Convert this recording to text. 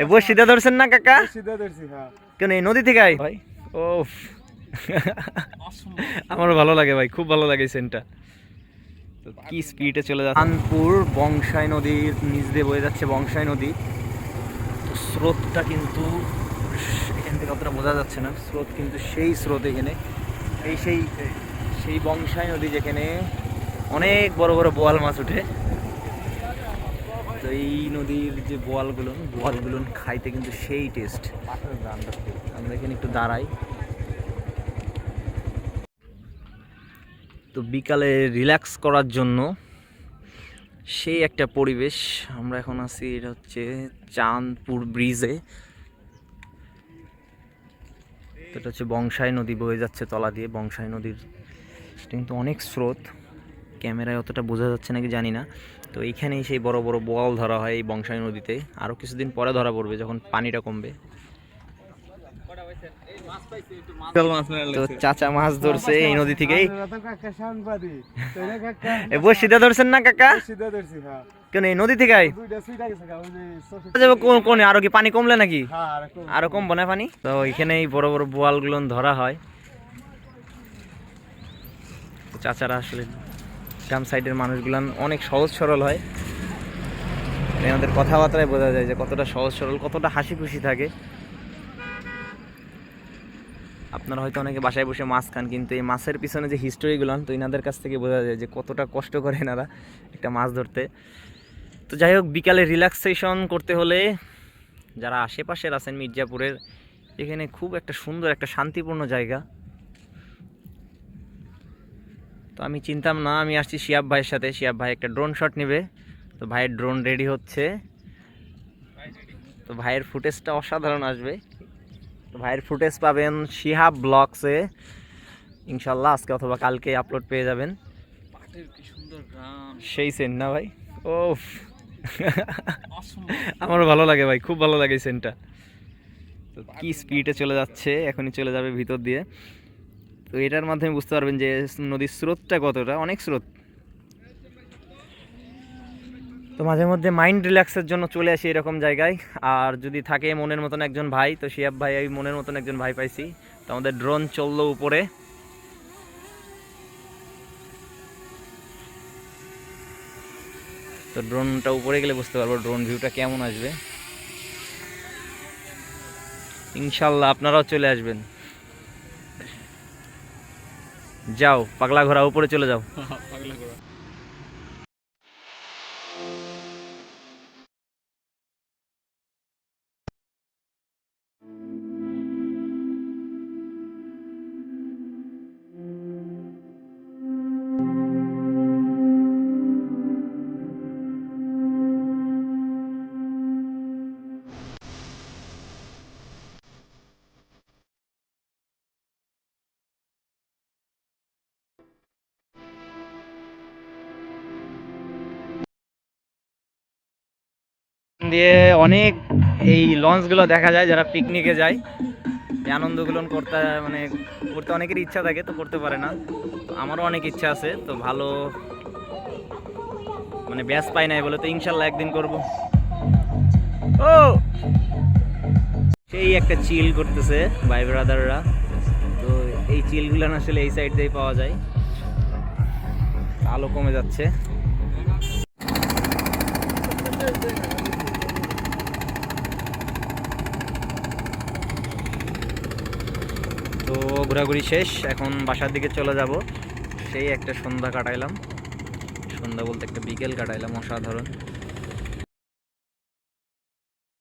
এ বসিদা ধরছেন না কাকা? সিধা ধরছি হ্যাঁ। কেন এই নদী থেকে আই ভাই। ও আমার ভালো লাগে ভাই খুব ভালো লাগে সেন্টটা তো কি স্পিডে চলে যাচ্ছে? কানপুর বংশাই নদীর নিচ দিয়ে বয়ে যাচ্ছে বংশাই নদী। তো স্রোতটা কিন্তু এখান থেকে অতটা বোঝা যাচ্ছে না স্রোত কিন্তু সেই স্রোত এখানে। এই সেই সেই বংশাই নদী যেখানে অনেক বড় বড় বোয়াল মাছ ওঠে। তো এই নদীর যে বোয়ালগুলো বোয়ালগুলো খাইতে কিন্তু সেই টেস্ট আমরা এখানে একটু দাঁড়াই। তো বিকালে রিল্যাক্স করার জন্য সেই একটা পরিবেশ, আমরা এখন আছি, এটা হচ্ছে চাঁদপুর ব্রিজে এটা হচ্ছে বংশাই নদী বয়ে যাচ্ছে তলা দিয়ে। বংশাই নদীর কিন্তু অনেক স্রোত। ক্যামেরায় অতটা বোঝা যাচ্ছে নাকি জানি না। তো এইখানেই সেই বড় বড় বোয়াল ধরা হয় এই বংশাই নদীতে। আরও কিছুদিন পরে ধরা পড়বে যখন পানিটা কমবে। তো চাচা মাছ ধরছে এই নদী থেকেই। বসিদা ধরছেন না কাকা? হ্যাঁ। কেন এই নদী থেকে যাব কোন কোন? আরও কি পানি কমলে নাকি? হ্যাঁ আর কমবো না পানি? তো এখানে এই বড় বড় বোয়ালগুলো ধরা হয়। তো চাচারা আসলে গ্রাম সাইডের মানুষগুলান অনেক সহজ সরল হয়। মানে আমাদের কথাবার্তায় বোঝা যায় যে কতটা সহজ সরল, কতটা হাসি খুশি থাকে। আপনারা হয়তো অনেকে বাসায় বসে মাছ খান, কিন্তু এই মাছের পিছনে যে হিস্টোরিগুলো তো এনাদের কাছ থেকে বোঝা যায় যে কতটা কষ্ট করে এনারা একটা মাছ ধরতে। তো যাই হোক, বিকালে রিল্যাক্সেশন করতে হলে যারা আশেপাশের আছেন মির্জাপুরের, এখানে খুব একটা সুন্দর একটা শান্তিপূর্ণ জায়গা। তো আমি চিনতাম না আমি আসছি শিয়াব ভাইয়ের সাথে। শিয়াব ভাই একটা ড্রোন শট নেবে। তো ভাইয়ের ড্রোন রেডি হচ্ছে। তো ভাইয়ের ফুটেজটা অসাধারণ আসবে। তো ভাইয়ের ফুটেজ পাবেন শিহাব ব্লগসে ইনশাল্লাহ আজকে অথবা কালকে আপলোড পেয়ে যাবেন। সেই সেন্ট না ভাই? ও আমার ভালো লাগে ভাই খুব ভালো লাগে সেন্টটা তো কি স্পিডে চলে যাচ্ছে এখনই চলে যাবে ভিতর দিয়ে। তো এটার মাধ্যমে বুঝতে পারবেন যে নদীর স্রোতটা কতটা, অনেক স্রোত। তো মাঝে মধ্যে মাইন্ড রিল্যাক্সের জন্য চলে আসি এরকম জায়গায়। আর যদি থাকে মনের মতন একজন ভাই, তো শিয়াব ভাই, আমি মনের মতন একজন ভাই পাইছি। তো আমাদের ড্রোন চলল উপরে। তো ড্রোনটা উপরে গেলে বুঝতে পারব ড্রোন ভিউটা কেমন আসবে। ইনশাল্লাহ আপনারাও চলে আসবেন। যাও পাগলা ঘোড়া উপরে চলে যাও। দিয়ে অনেক এই লঞ্চগুলো দেখা যায়, যারা পিকনিকে যায়। এই আনন্দগুলো করতে মানে করতে অনেকের ইচ্ছা থাকে, তো করতে পারে না। আমারও অনেক ইচ্ছা আছে, তো ভালো মানে ব্যাস পাই নাই বলে তো ইনশাল্লাহ একদিন করব। ও! সেই একটা চিল করতেছে ভাই ব্রাদাররা তো এই চিলগুলো আসলে এই সাইড দিয়েই পাওয়া যায়। আলো কমে যাচ্ছে। তো ঘোরাঘুরি শেষ, এখন বাসার দিকে চলে যাব। সেই একটা সন্ধ্যা কাটাইলাম। সন্ধ্যা বলতে একটা বিকেল কাটাইলাম, অসাধারণ।